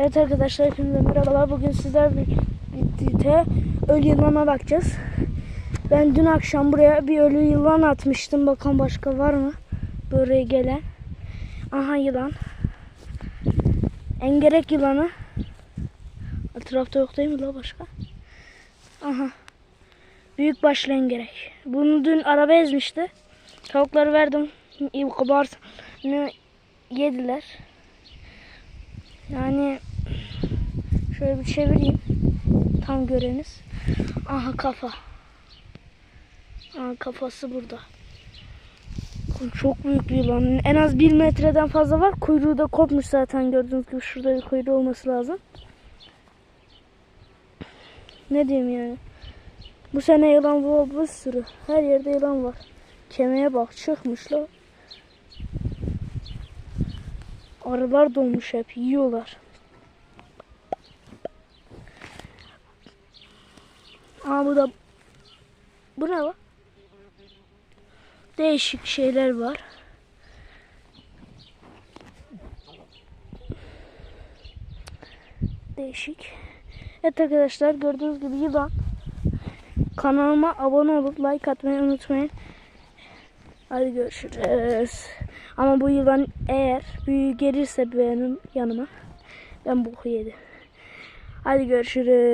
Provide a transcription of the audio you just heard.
Evet arkadaşlar hepinize merhabalar. Bugün sizlerle birlikte ölü yılana bakacağız. Ben dün akşam buraya bir ölü yılan atmıştım. Bakalım başka var mı? Buraya gelen. Aha yılan. Engerek yılanı. Etrafta yok değil mi la başka? Aha. Büyük başlı engerek. Bunu dün araba ezmişti. Tavukları verdim. İyi kabarsını yediler. Yani şöyle bir çevireyim. Tam göreniz. Aha kafa. Aha kafası burada. Çok büyük bir yılan. En az bir metreden fazla var. Kuyruğu da kopmuş zaten gördüğünüz gibi. Şurada bir kuyruğu olması lazım. Ne diyeyim yani. Bu sene yılan bu bir sürü. Her yerde yılan var. Kemiğe bak çıkmışlar. Arılar dolmuş hep yiyorlar. Aa bu da bu ne var? Değişik şeyler var. Değişik. Evet arkadaşlar gördüğünüz gibi yılan. Kanalıma abone olup like atmayı unutmayın. Hadi görüşürüz. Ama bu yılan eğer büyü gelirse benim yanıma ben boku yedim. Hadi görüşürüz.